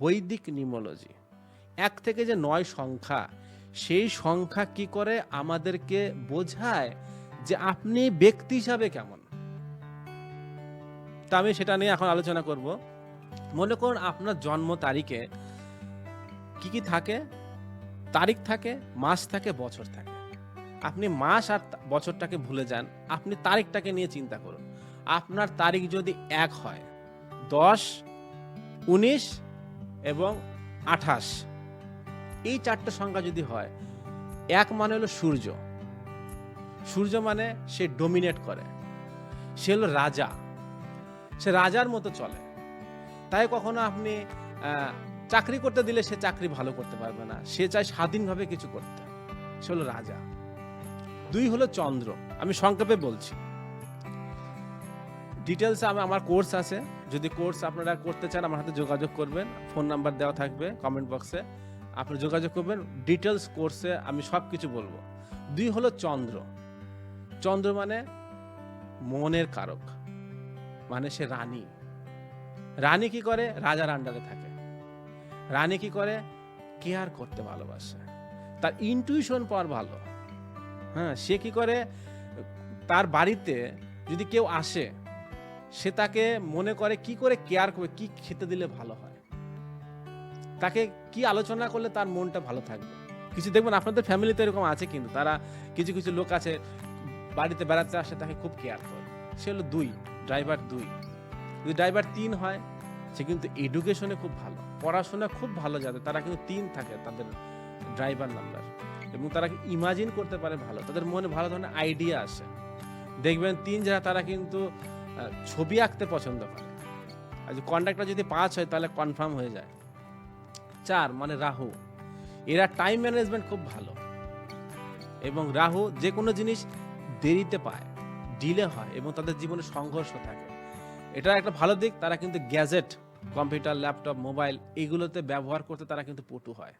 বৈদিক নিউমোলজি এক থেকে যে নয় সংখ্যা, সেই সংখ্যা কি করে আমাদেরকে বোঝায় যে আপনি ব্যক্তি হিসাবে কেমন? তা আমি সেটা নিয়ে এখন আলোচনা করব। মনে করুন আপনার জন্ম তারিখে কি কি থাকে? তারিখ থাকে, মাস থাকে, বছর থাকে। আপনি মাস আর বছরটাকে ভুলে যান। আপনি তারিখটাকে নিয়ে চিন্তা করুন। আপনার তারিখ যদি এক হয়, দশ, উনিশ এবং আঠাশ। এই চারটে সংখ্যা যদি হয়, এক মানে হলো সূর্য। সূর্য মানে সে ডোমিনেট করে। সে হলো রাজা। সে রাজার মতো চলে। তাই কখনো আপনি চাকরি করতে দিলে সে চাকরি ভালো করতে পারবে না। সে চায় স্বাধীনভাবে কিছু করতে। সে হলো রাজা। দুই হলো চন্দ্র। আমি সংক্ষেপে বলছি। ডিটেলস আমি, আমার কোর্স আছে। যদি কোর্স আপনারা করতে চান, আমার হাতে যোগাযোগ করবেন। ফোন নাম্বার দেওয়া থাকবে কমেন্ট বক্সে আপনি যোগাযোগ করবেন। ডিটেলস কোর্সে আমি সব কিছু বলব। দুই হলো চন্দ্র। চন্দ্র মানে মনের কারক। মানে সে রানী। রানী কি করে? রাজার আন্ডারে থাকে। রানী কি করে? কেয়ার করতে ভালোবাসে। তার ইনটুইশন পাওয়ার ভালো। হ্যাঁ সে কি করে? তার বাড়িতে যদি কেউ আসে সে তাকে মনে করে কি করে কেয়ার করবে, কি খেতে দিলে ভালো হয়। তাকে কি আলোচনা করলে তার মনটা ভালো থাকবে। কিছু দেখবেন, আপনাদের ফ্যামিলিতে এরকম আছে কিন্তু, তারা কিছু কিছু লোক আছে, বাড়িতে বেড়াতে আসে, তাকে খুব কেয়ার করে। সে হলো দুই ড্রাইভার দুই। যদি ড্রাইভার তিন হয়, সে কিন্তু এডুকেশনে খুব ভালো, পড়াশোনা খুব ভালো যাদের তারা কিন্তু তিন থাকে তাদের ড্রাইভার নাম্বার এবং তারা ইমাজিন করতে পারে ভালো, তাদের মনে ভালো ধরনের আইডিয়া আসে। দেখবেন তিন যারা, তারা কিন্তু ছবি আঁকতে পছন্দ করে। আর কন্ডাক্টর যদি পাঁচ হয়, তাহলে কনফার্ম হয়ে যায়। চার মানে রাহু। এরা টাইম ম্যানেজমেন্ট খুব ভালো। এবং রাহু যে কোনো জিনিস দেরিতে পায় ডিলে হয় এবং তাদের জীবনে সংঘর্ষ থাকে। এটা একটা ভালো দিক, তারা কিন্তু গ্যাজেট কম্পিউটার ল্যাপটপ মোবাইল এগুলোতে ব্যবহার করতে তারা কিন্তু পটু হয়।